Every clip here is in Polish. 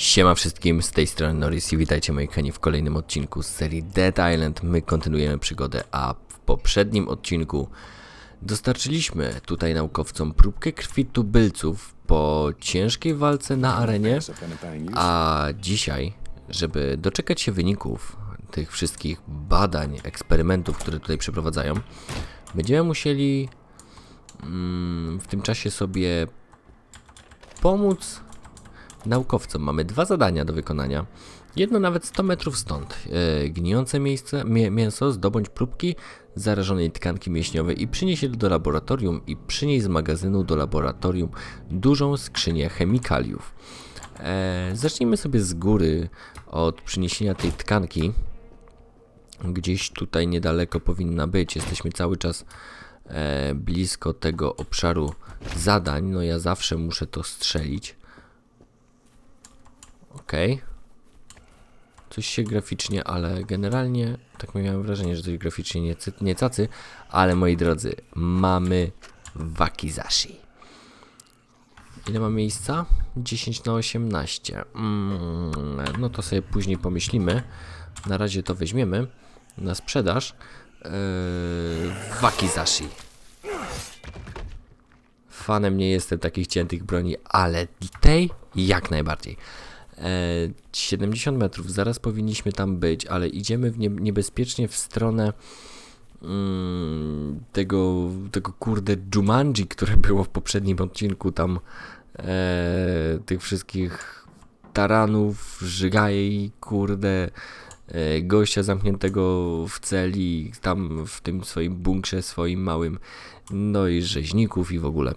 Siema wszystkim, z tej strony Norris i witajcie moi kochani w kolejnym odcinku z serii Dead Island. My kontynuujemy przygodę, a w poprzednim odcinku dostarczyliśmy tutaj naukowcom próbkę krwi tubylców po ciężkiej walce na arenie, a dzisiaj, żeby doczekać się wyników tych wszystkich badań, eksperymentów, które tutaj przeprowadzają, będziemy musieli mm, w tym czasie sobie pomóc naukowcom. Mamy dwa zadania do wykonania. Jedno nawet 100 metrów stąd. E, gnijące miejsce, mię, mięso, zdobądź próbki zarażonej tkanki mięśniowej i przynieś je do laboratorium i przynieś z magazynu do laboratorium dużą skrzynię chemikaliów. E, zacznijmy sobie z góry od przyniesienia tej tkanki. Gdzieś tutaj niedaleko powinna być. Jesteśmy cały czas e, blisko tego obszaru zadań. No ja zawsze muszę to strzelić. Okej. Coś się graficznie, ale generalnie tak miałem wrażenie, że coś graficznie nie, nie cacy, ale moi drodzy, mamy Wakizashi. Ile ma miejsca? 10 na 18. Mm, no to sobie później pomyślimy. Na razie to weźmiemy na sprzedaż. Yy, Wakizashi. Fanem nie jestem takich ciętych broni, ale tej jak najbardziej. E, 70 metrów, zaraz powinniśmy tam być, ale idziemy w nie, niebezpiecznie w stronę mm, tego, tego kurde Jumanji, które było w poprzednim odcinku tam e, tych wszystkich taranów, żygaj, kurde e, gościa zamkniętego w celi, tam w tym swoim bunkrze swoim małym, no i rzeźników i w ogóle.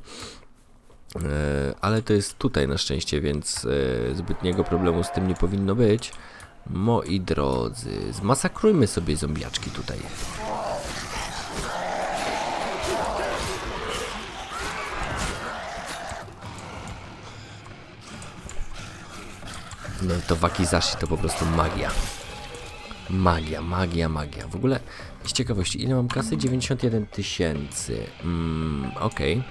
E, ale to jest tutaj na szczęście, więc e, zbytniego problemu z tym nie powinno być. Moi drodzy, zmasakrujmy sobie zombiaczki tutaj. No to Wakizashi to po prostu magia. Magia, magia, magia. W ogóle z ciekawości, ile mam kasy? 91 tysięcy. Mm, okej.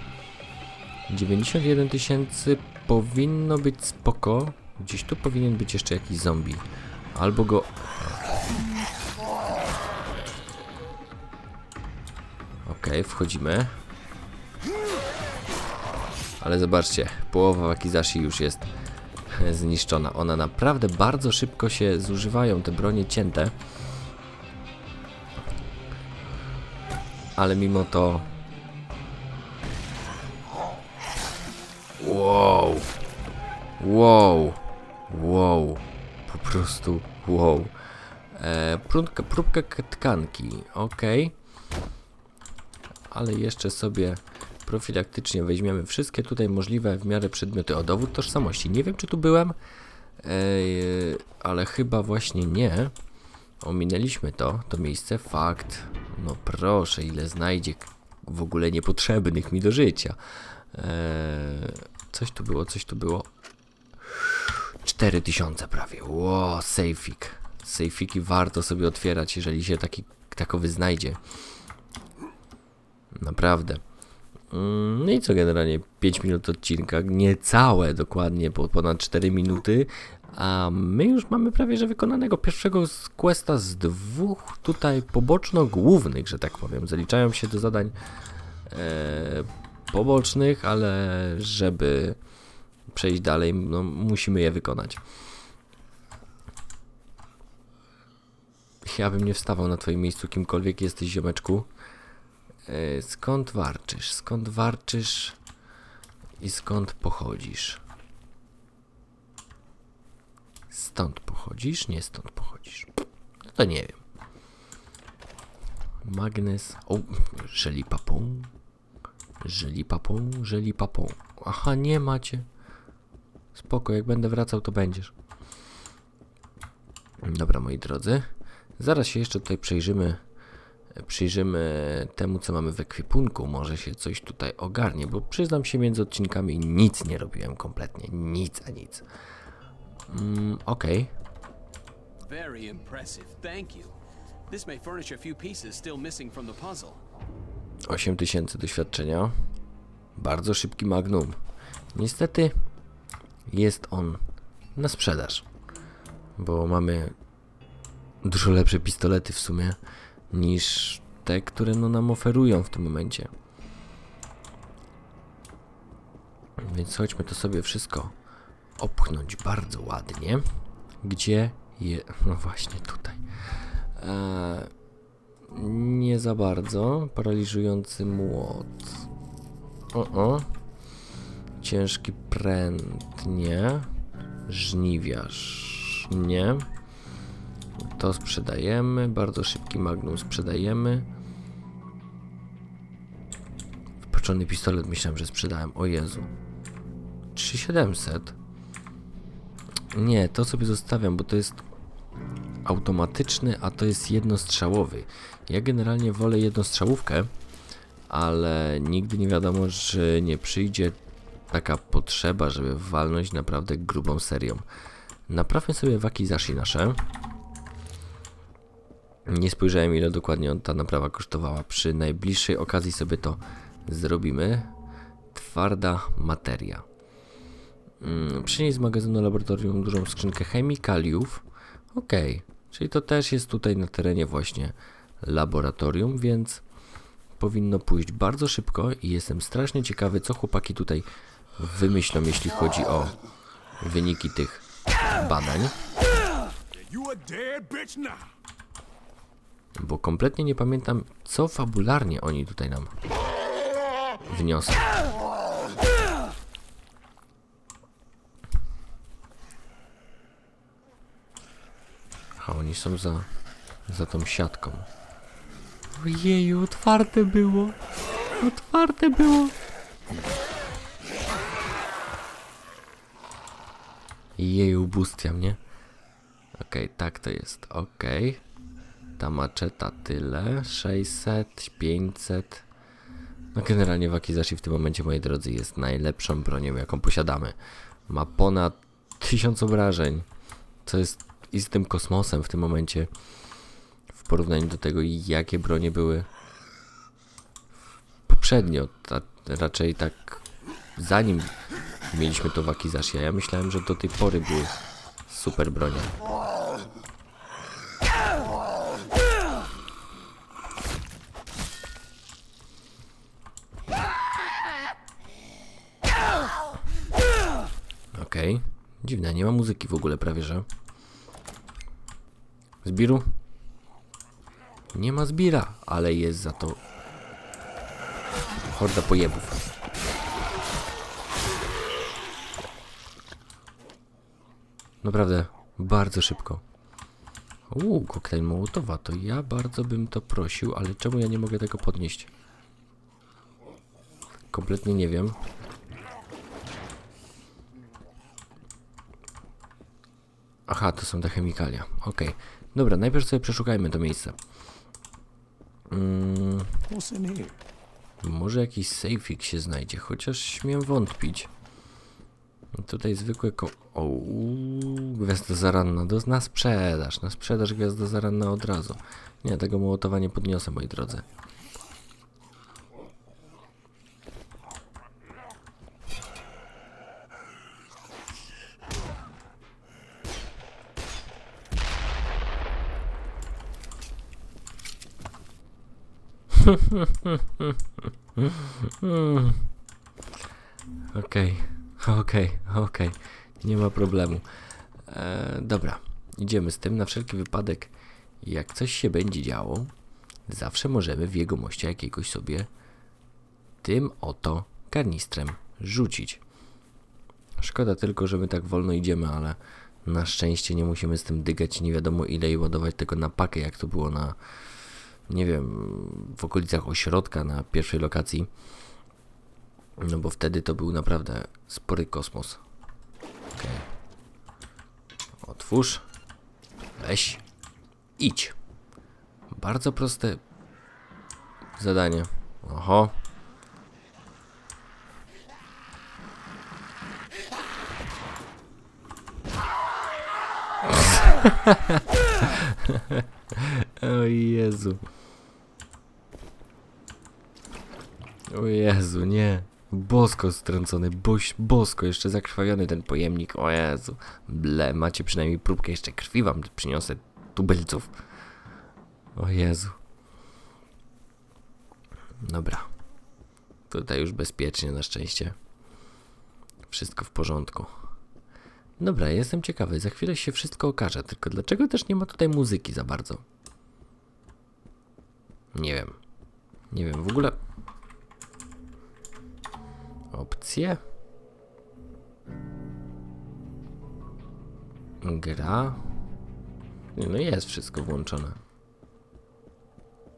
91 tysięcy powinno być spoko. Gdzieś tu powinien być jeszcze jakiś zombie. Albo go... Okej, wchodzimy. Ale zobaczcie, połowa Wakizashi już jest zniszczona. One naprawdę bardzo szybko się zużywają, te bronie cięte. Ale mimo to Wow. Wow. Po prostu wow. E, próbka, próbka tkanki. Ok. Ale jeszcze sobie profilaktycznie weźmiemy wszystkie tutaj możliwe w miarę przedmioty. O, dowód tożsamości. Nie wiem, czy tu byłem, e, ale chyba właśnie nie. Ominęliśmy to, to miejsce. Fakt. No proszę, ile znajdzie w ogóle niepotrzebnych mi do życia. Eee, coś tu było, coś tu było. 4000 prawie. Ło, sejfik. Sejfiki warto sobie otwierać, jeżeli się taki takowy znajdzie. Naprawdę. Mm, No i co generalnie 5 minut odcinka, niecałe dokładnie, bo ponad 4 minuty, a my już mamy prawie że wykonanego pierwszego z questa z dwóch tutaj poboczno-głównych, że tak powiem. Zaliczają się do zadań e, pobocznych, ale żeby przejść dalej, no, musimy je wykonać. Ja bym nie wstawał na twoim miejscu, kimkolwiek jesteś, ziomeczku. E, skąd warczysz? Skąd warczysz i skąd pochodzisz? Stąd pochodzisz? Nie stąd pochodzisz. No to nie wiem. Magnes. O, żeli papą. Żeli papą, żeli papą. Aha, nie macie. Spoko, jak będę wracał, to będziesz. Dobra, moi drodzy. Zaraz się jeszcze tutaj przejrzymy. Przyjrzymy temu, co mamy w ekwipunku. Może się coś tutaj ogarnie, bo przyznam się między odcinkami nic nie robiłem kompletnie. Nic a nic. Mm, Okej. Very impressive, thank you. This may furnish a few pieces still missing from the puzzle. 8000 doświadczenia. Bardzo szybki magnum. Niestety jest on na sprzedaż. Bo mamy dużo lepsze pistolety w sumie niż te, które no nam oferują w tym momencie. Więc chodźmy to sobie wszystko opchnąć bardzo ładnie. Gdzie je... No właśnie tutaj. Eee, nie za bardzo. Paraliżujący młot. O, o. Ciężki pręt, nie. Żniwiarz, nie. To sprzedajemy. Bardzo szybki magnum sprzedajemy. Wypaczony pistolet myślałem, że sprzedałem. O Jezu. 3700. Nie, to sobie zostawiam, bo to jest automatyczny, a to jest jednostrzałowy. Ja generalnie wolę jednostrzałówkę, ale nigdy nie wiadomo, że nie przyjdzie taka potrzeba, żeby walnąć naprawdę grubą serią. Naprawmy sobie wakizashi nasze. Nie spojrzałem ile dokładnie ta naprawa kosztowała. Przy najbliższej okazji sobie to zrobimy. Twarda materia. Mm, przynieść z magazynu laboratorium dużą skrzynkę chemikaliów. Okej, czyli to też jest tutaj na terenie właśnie laboratorium, więc powinno pójść bardzo szybko i jestem strasznie ciekawy, co chłopaki tutaj wymyślą, jeśli chodzi o wyniki tych badań, bo kompletnie nie pamiętam, co fabularnie oni tutaj nam wniosą. A oni są za, za tą siatką. Ojeju, otwarte było. Otwarte było. Jeju, ubóstwiam, nie? Okej, tak to jest. Okej. Ta maczeta tyle. 600, 500. No generalnie Wakizashi w tym momencie, moi drodzy, jest najlepszą bronią, jaką posiadamy. Ma ponad 1000 obrażeń, co jest istym kosmosem w tym momencie w porównaniu do tego, jakie bronie były poprzednio. Ta, raczej tak zanim mieliśmy to a ja myślałem, że do tej pory były super bronie. Okej. Dziwne, nie ma muzyki w ogóle prawie, że. Zbiru? Nie ma zbira, ale jest za to horda pojebów. Naprawdę, bardzo szybko. Uuu, koktajl Mołotowa, to ja bardzo bym to prosił, ale czemu ja nie mogę tego podnieść? Kompletnie nie wiem. Aha, to są te chemikalia. Okej. Dobra, najpierw sobie przeszukajmy to miejsce. Mm, może jakiś sejfik się znajdzie, chociaż śmiem wątpić. Tutaj zwykłe ko... O, gwiazda zaranna, do, na sprzedaż, na sprzedaż gwiazda zaranna od razu. Nie, tego mołotowa nie podniosę, moi drodzy. Okej, okej, okej. Nie ma problemu. E, dobra, idziemy z tym. Na wszelki wypadek, jak coś się będzie działo, zawsze możemy w jego moście jakiegoś sobie tym oto karnistrem rzucić. Szkoda tylko, że my tak wolno idziemy, ale na szczęście nie musimy z tym dygać nie wiadomo ile i ładować tego na pakę, jak to było na, nie wiem, w okolicach ośrodka na pierwszej lokacji. No bo wtedy to był naprawdę spory kosmos. Otwórz. Weź. Idź. Bardzo proste zadanie. Oho. o Jezu. O Jezu, nie. Bosko strącony, boś, bosko, jeszcze zakrwawiony ten pojemnik, o Jezu. Ble, macie przynajmniej próbkę, jeszcze krwi wam przyniosę, tubylców. O Jezu. Dobra. Tutaj już bezpiecznie na szczęście. Wszystko w porządku. Dobra, jestem ciekawy, za chwilę się wszystko okaże, tylko dlaczego też nie ma tutaj muzyki za bardzo? Nie wiem. Nie wiem, w ogóle... Opcje? Gra? Nie, no jest wszystko włączone.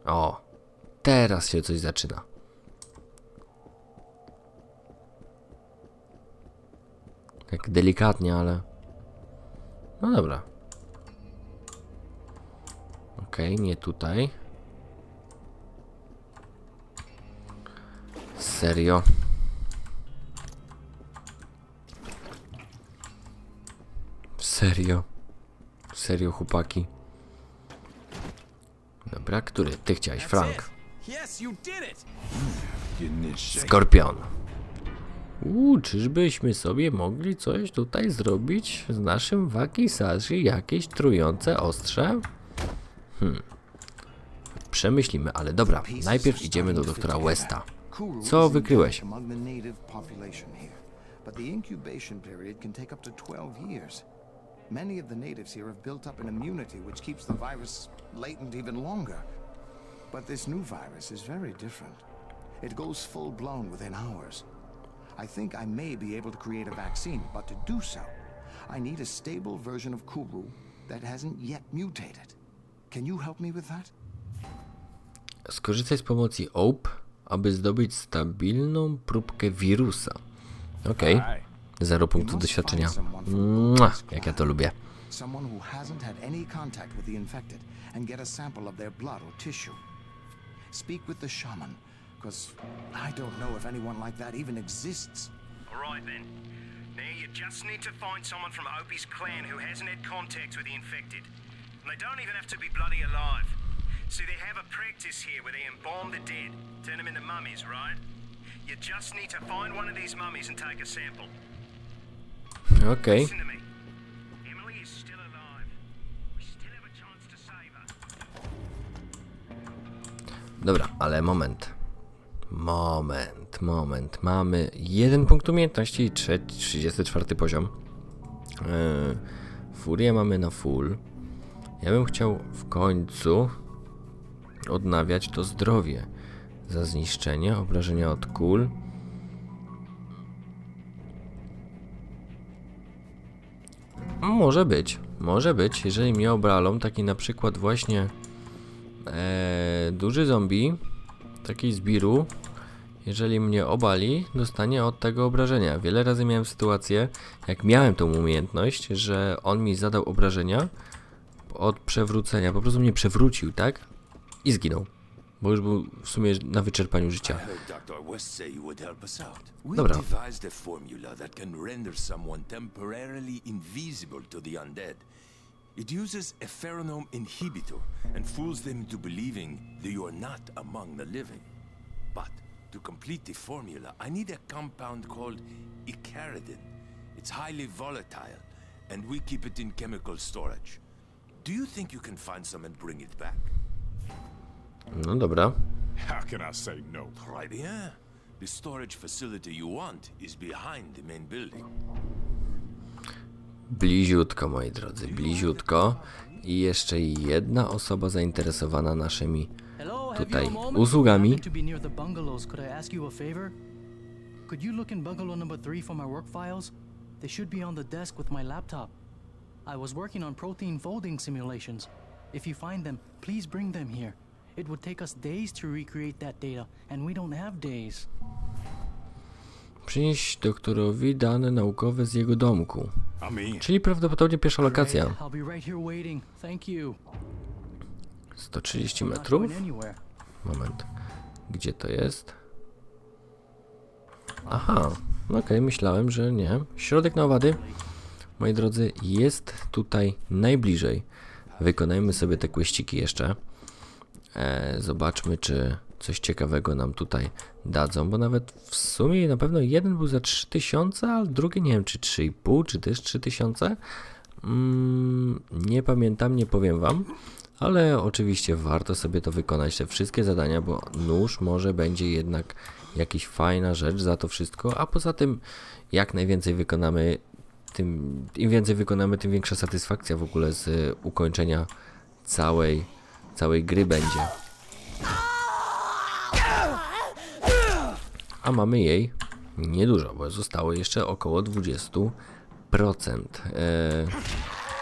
O! Teraz się coś zaczyna. Tak delikatnie, ale... No dobra. Okej, nie tutaj. Serio? Serio? Serio, chłopaki? Dobra, który? Ty chciałeś, Frank. Skorpion. Uuu, czyżbyśmy sobie mogli coś tutaj zrobić z naszym wakisashi? Jakieś trujące ostrze? Hmm. Przemyślimy, ale dobra, najpierw idziemy do doktora Westa. Co wykryłeś? Many of the natives here have built up an immunity which keeps the virus latent even longer. But this new virus is very different. It goes full blown within hours. I think I may be able to create a vaccine, but to do so, I need a stable version of Kuru that hasn't yet mutated. Can you help me with that? Skorzystaj z pomocy OPE, aby zdobyć stabilną próbkę wirusa. Okej. Zero punktów doświadczenia. Mua, jak ja to lubię. Someone who hasn't had any contact with the infected and get a sample of their blood or tissue. Speak with the shaman, because I don't know if anyone like that even exists. Alright then. Now you just need to find someone from Opie's clan who hasn't had contact with the infected. And they don't even have to be bloody alive. See, they have a practice here where they embalm the dead, turn them into mummies, right? You just need to find one of these mummies and take a sample. Okej. Dobra, ale moment. Moment, moment. Mamy jeden punkt umiejętności i trze- 34 poziom. Yy, furię mamy na full. Ja bym chciał w końcu odnawiać to zdrowie. Za zniszczenie, obrażenia od kul. Może być, może być. Jeżeli mnie obralą, taki na przykład właśnie e, duży zombie, taki zbiru, jeżeli mnie obali, dostanie od tego obrażenia. Wiele razy miałem sytuację, jak miałem tą umiejętność, że on mi zadał obrażenia od przewrócenia. Po prostu mnie przewrócił, tak? I zginął. Bo już był w sumie na wyczerpaniu życia. Dobra. to. It uses a pheromone inhibitor and fools them into believing that you are not among the living. But to complete the formula, I need a compound called icaridin. It's highly volatile, and we keep it in chemical storage. Do you think you can find some and bring it back? No dobra. How can I say no? Très bien. The storage facility you want is behind the main building. Bliziutko, moi drodzy, bliziutko. I jeszcze jedna osoba zainteresowana naszymi Tutaj usługami. Could you look in bungalow number three for my work files? They should be on the desk with my laptop. I was working on protein folding simulations. If you find them, please bring them here. It would take us days to recreate that data, and we don't have days. Przynieść doktorowi dane naukowe z jego domku. Czyli prawdopodobnie pierwsza lokacja. Great, I'll be right here waiting. Thank you. 130 I'm not metrów. Moment. Gdzie to jest? Aha, no okej, myślałem, że nie. Środek na owady, moi drodzy, jest tutaj najbliżej. Wykonajmy sobie te kłeściki jeszcze. E, zobaczmy, czy coś ciekawego nam tutaj dadzą, bo nawet w sumie na pewno jeden był za 3000, a drugi nie wiem czy 3,5, czy też 3000. Mm, nie pamiętam, nie powiem wam, ale oczywiście warto sobie to wykonać, te wszystkie zadania, bo nóż może będzie jednak jakaś fajna rzecz za to wszystko, a poza tym jak najwięcej wykonamy, tym im więcej wykonamy, tym większa satysfakcja w ogóle z y, ukończenia całej, całej gry będzie. A mamy jej niedużo, bo zostało jeszcze około 20%. Eee,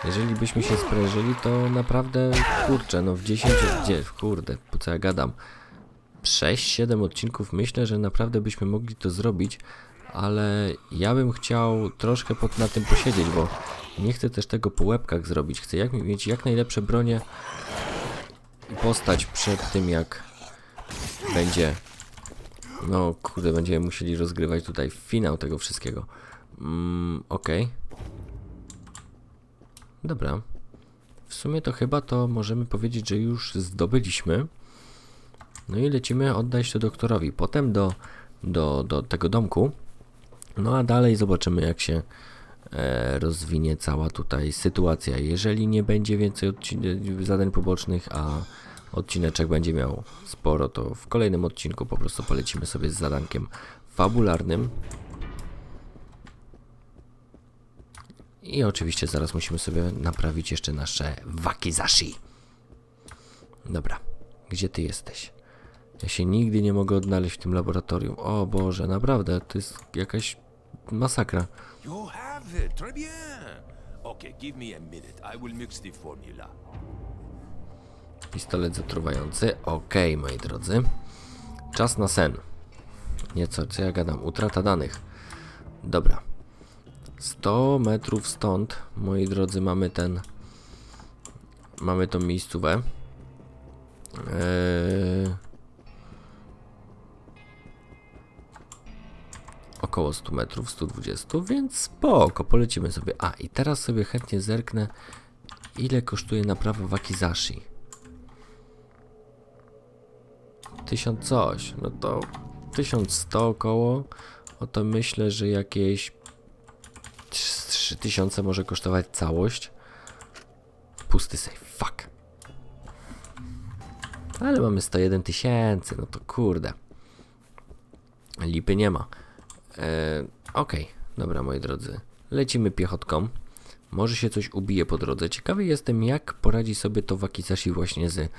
jeżeli byśmy się sprężyli, to naprawdę, kurczę, no w 10, gdzie, kurde, po co ja gadam, 6-7 odcinków myślę, że naprawdę byśmy mogli to zrobić, ale ja bym chciał troszkę pod, na tym posiedzieć, bo nie chcę też tego po łebkach zrobić. Chcę jak, mieć jak najlepsze bronie postać przed tym, jak będzie. No, kurde, będziemy musieli rozgrywać tutaj finał tego wszystkiego. Mm, Okej. Dobra. W sumie to chyba to możemy powiedzieć, że już zdobyliśmy. No i lecimy oddać to doktorowi. Potem do, do, do tego domku. No a dalej zobaczymy, jak się e, rozwinie cała tutaj sytuacja. Jeżeli nie będzie więcej odcin- zadań pobocznych, a odcineczek będzie miał sporo, to w kolejnym odcinku po prostu polecimy sobie z zadankiem fabularnym. I oczywiście zaraz musimy sobie naprawić jeszcze nasze wakizashi. Dobra, gdzie ty jesteś? Ja się nigdy nie mogę odnaleźć w tym laboratorium. O Boże, naprawdę, to jest jakaś masakra. You have it. Très bien. Okay, give me a minute. I will mix the formula. Pistolet zatruwający. Okej, moi drodzy. Czas na sen. Nieco, co ja gadam? Utrata danych. Dobra. 100 metrów stąd, moi drodzy, mamy ten... Mamy tą miejscówę. Eee... Około 100 metrów, 120, więc spoko, polecimy sobie. A, i teraz sobie chętnie zerknę, ile kosztuje naprawa Wakizashi. 1000 coś, no to 1100 około, oto myślę, że jakieś 3000 może kosztować całość. Pusty safe, fuck. Ale mamy 101 tysięcy, no to kurde. Lipy nie ma. Eee, Okej, dobra moi drodzy. Lecimy piechotką. Może się coś ubije po drodze. Ciekawy jestem, jak poradzi sobie to Wakizashi właśnie z,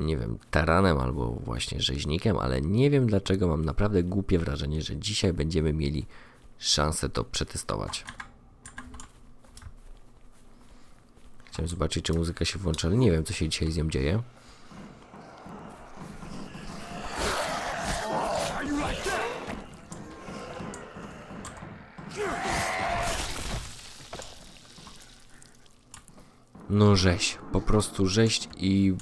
nie wiem, taranem albo właśnie rzeźnikiem, ale nie wiem dlaczego mam naprawdę głupie wrażenie, że dzisiaj będziemy mieli szansę to przetestować. Chciałem zobaczyć, czy muzyka się włącza, ale nie wiem, co się dzisiaj z nią dzieje. No rzeź, po prostu rzeź i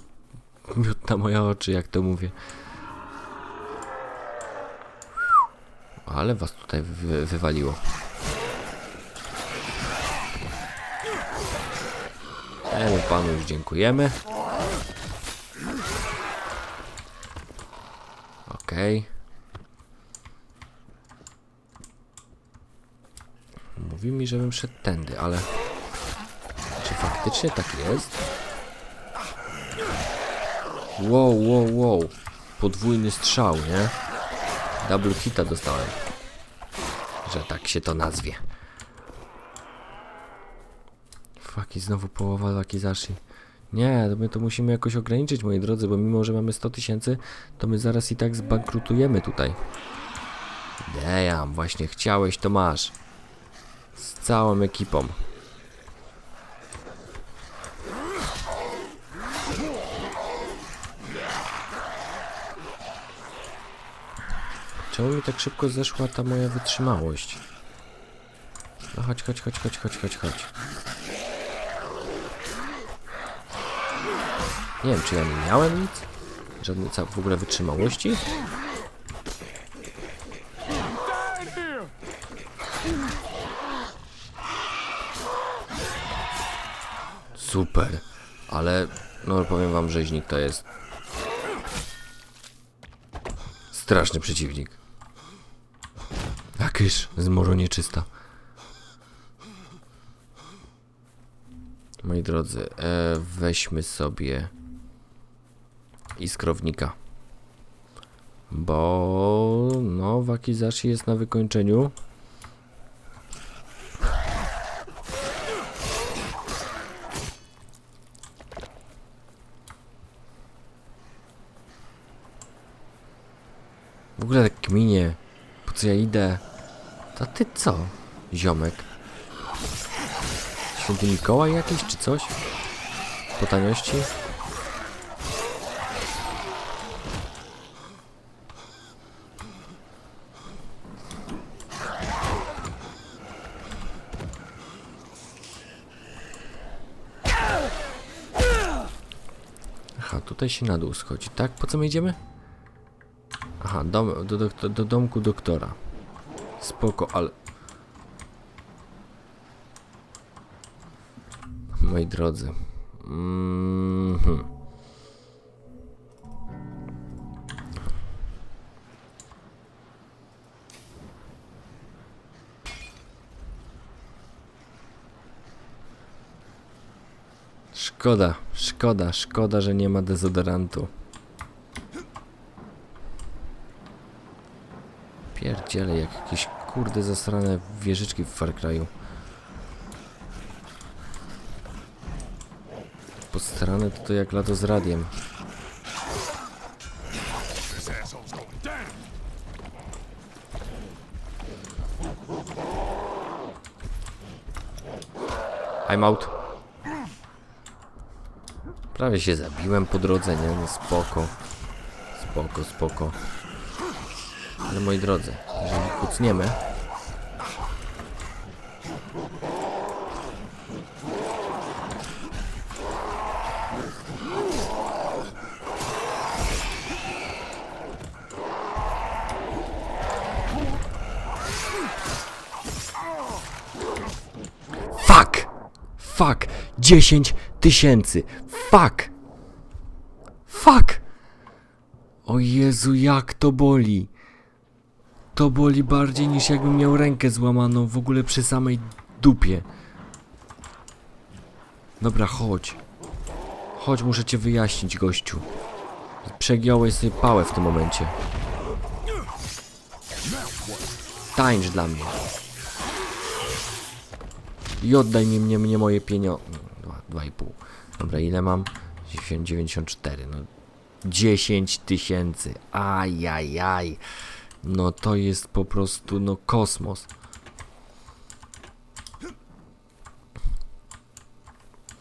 miód na moje oczy, jak to mówię. Ale was tutaj wy wywaliło. Temu panu już dziękujemy. Okej. Mówi mi, żebym szedł tędy, ale... Czy faktycznie tak jest? Wow, wow, wow. Podwójny strzał, nie? Double hita dostałem. Że tak się to nazwie. Fuck, i znowu połowa Wakizashi. Nie, to my to musimy jakoś ograniczyć, moi drodzy, bo mimo, że mamy 100 tysięcy, to my zaraz i tak zbankrutujemy tutaj. Damn, właśnie chciałeś, to masz. Z całą ekipą. Czemu tak szybko zeszła ta moja wytrzymałość? No chodź, chodź, chodź, chodź, chodź, chodź, chodź. Nie wiem, czy ja nie miałem nic? Żadnej w ogóle wytrzymałości? Super, ale no powiem wam, rzeźnik to jest Straszny przeciwnik. Kysz, zmoro nieczysta. Moi drodzy, e, weźmy sobie iskrownika. Bo no, Wakizashi jest na wykończeniu. W ogóle tak kminie, po co ja idę? To ty co, ziomek? Święty Mikołaj jakiś czy coś? Po taniości? Aha, tutaj się na dół schodzi, tak? Po co my idziemy? Aha, dom, do, do, do domku doktora. Spoko, ale... Moi drodzy. Mhm. Szkoda, szkoda, szkoda, że nie ma dezodorantu. Pierdziele, jak jakieś kurde zasrane wieżyczki w Far Cry'u. Postarane to to jak lato z radiem. I'm out. Prawie się zabiłem po drodze, nie? No spoko. Spoko, spoko. Ale moi drodzy, jeżeli kucniemy... Fuck! Fuck! 10 tysięcy! Fuck! Fuck! O Jezu, jak to boli! To boli bardziej niż jakbym miał rękę złamaną w ogóle przy samej dupie. Dobra, chodź. Chodź, muszę cię wyjaśnić, gościu. Przegiąłeś sobie pałę w tym momencie. Tańcz dla mnie. I oddaj mi mnie, mnie moje pieniądze. Dwa, dwa i pół. Dobra, ile mam? 94, no 10 tysięcy. Ajajaj. No to jest po prostu, no kosmos.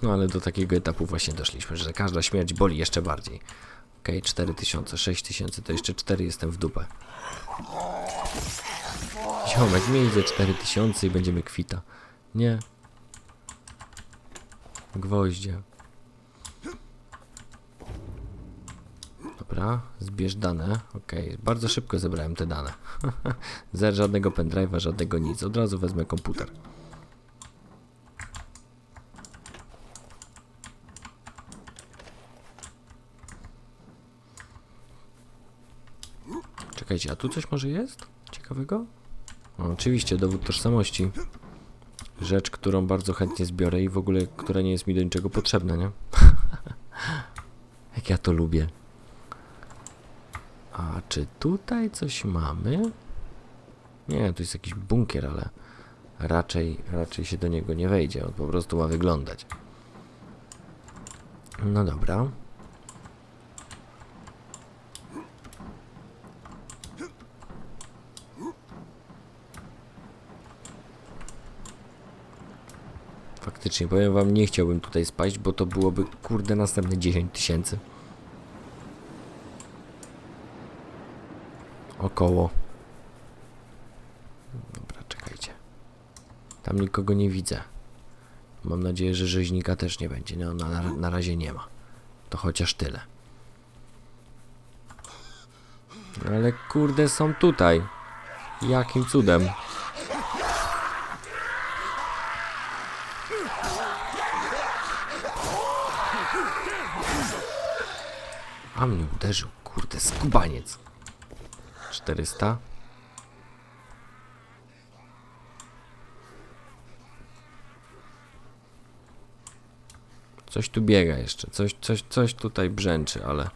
No ale do takiego etapu właśnie doszliśmy, że każda śmierć boli jeszcze bardziej. Okej, okay, 4000, 6000, to jeszcze 4 jestem w dupę. Ziomek, mi idzie 4000 i będziemy kwita. Nie. Gwoździe. Dobra, zbierz dane. Okej, bardzo szybko zebrałem te dane. Zero żadnego pendrive'a, żadnego nic. Od razu wezmę komputer. Czekajcie, a tu coś może jest? Ciekawego? Oczywiście, dowód tożsamości. Rzecz, którą bardzo chętnie zbiorę i w ogóle, która nie jest mi do niczego potrzebna, nie? Jak ja to lubię. A czy tutaj coś mamy? Nie, to jest jakiś bunkier, ale raczej, raczej się do niego nie wejdzie. On po prostu ma wyglądać. No dobra. Faktycznie, powiem wam, nie chciałbym tutaj spaść, bo to byłoby, kurde, następne 10 tysięcy. Około. Dobra, czekajcie. Tam nikogo nie widzę. Mam nadzieję, że rzeźnika też nie będzie. No, na, na razie nie ma. To chociaż tyle. Ale kurde, są tutaj. Jakim cudem? A mnie uderzył, kurde, skubaniec. 400. Coś tu biega jeszcze, coś, coś, coś tutaj brzęczy, ale...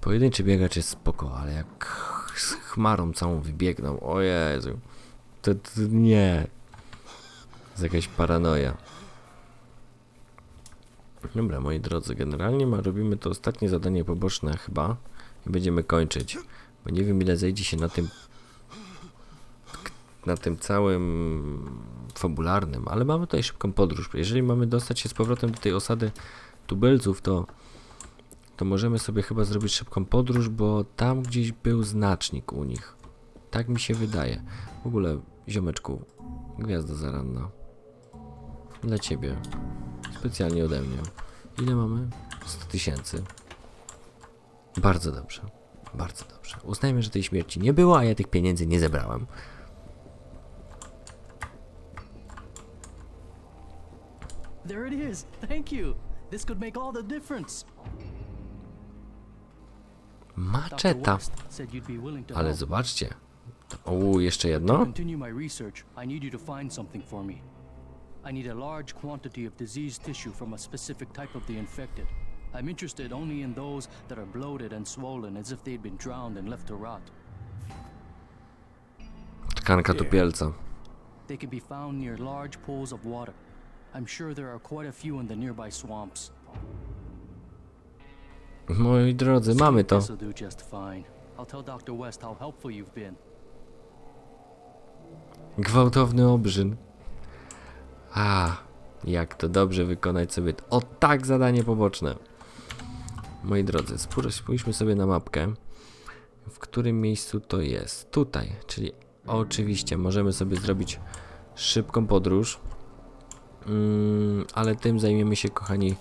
Pojedynczy biegacz jest spoko, ale jak z chmarą całą wybiegną, o Jezu, to, to nie. To jest jakaś paranoja. Dobra, moi drodzy, generalnie ma, robimy to ostatnie zadanie poboczne chyba i będziemy kończyć, bo nie wiem ile zejdzie się na tym na tym całym fabularnym, ale mamy tutaj szybką podróż. Jeżeli mamy dostać się z powrotem do tej osady tubylców, to to możemy sobie chyba zrobić szybką podróż, bo tam gdzieś był znacznik u nich. Tak mi się wydaje. W ogóle, ziomeczku, gwiazda zaranna. Dla ciebie. Specjalnie ode mnie. Ile mamy? 100 tysięcy. Bardzo dobrze. Bardzo dobrze. Uznajmy, że tej śmierci nie było, a ja tych pieniędzy nie zebrałem. There it is. Thank you. This could make all the difference. Maczeta. Ale zobaczcie. O, jeszcze To jedno? continue my research, I need you to find something for me. I need a large quantity of diseased tissue from a specific type of the infected. I'm interested only in those that are bloated and swollen as if they'd been drowned and left to rot. Tkanka tupielca. They can be found near large pools of water. I'm sure there are quite a few in the nearby swamps. Moi drodzy, mamy to. This'll do just fine. I'll tell Dr. West how helpful you've been. Gwałtowny obrzyn. A, jak to dobrze wykonać sobie. O tak, zadanie poboczne. Moi drodzy, spójrzmy sobie na mapkę. W którym miejscu to jest? Tutaj, czyli oczywiście możemy sobie zrobić szybką podróż. Mm, ale tym zajmiemy się, kochani,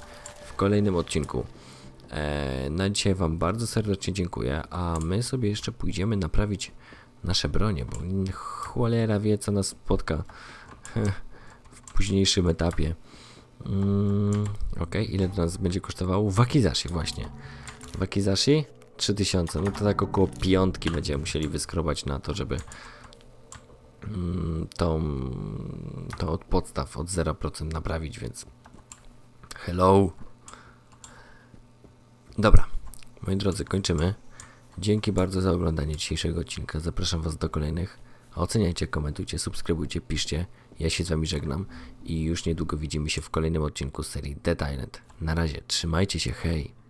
w kolejnym odcinku. E, na dzisiaj Wam bardzo serdecznie dziękuję, a my sobie jeszcze pójdziemy naprawić nasze bronie, bo cholera wie, co nas spotka w późniejszym etapie. Mm, ok, ile to nas będzie kosztowało? Wakizashi właśnie. Wakizashi? 3000, no to tak około piątki będziemy musieli wyskrobać na to, żeby mm, tą, to od podstaw, od 0% naprawić, więc hello. Dobra, moi drodzy, kończymy. Dzięki bardzo za oglądanie dzisiejszego odcinka. Zapraszam Was do kolejnych. Oceniajcie, komentujcie, subskrybujcie, piszcie. Ja się z Wami żegnam i już niedługo widzimy się w kolejnym odcinku serii Dead Island. Na razie, trzymajcie się, hej!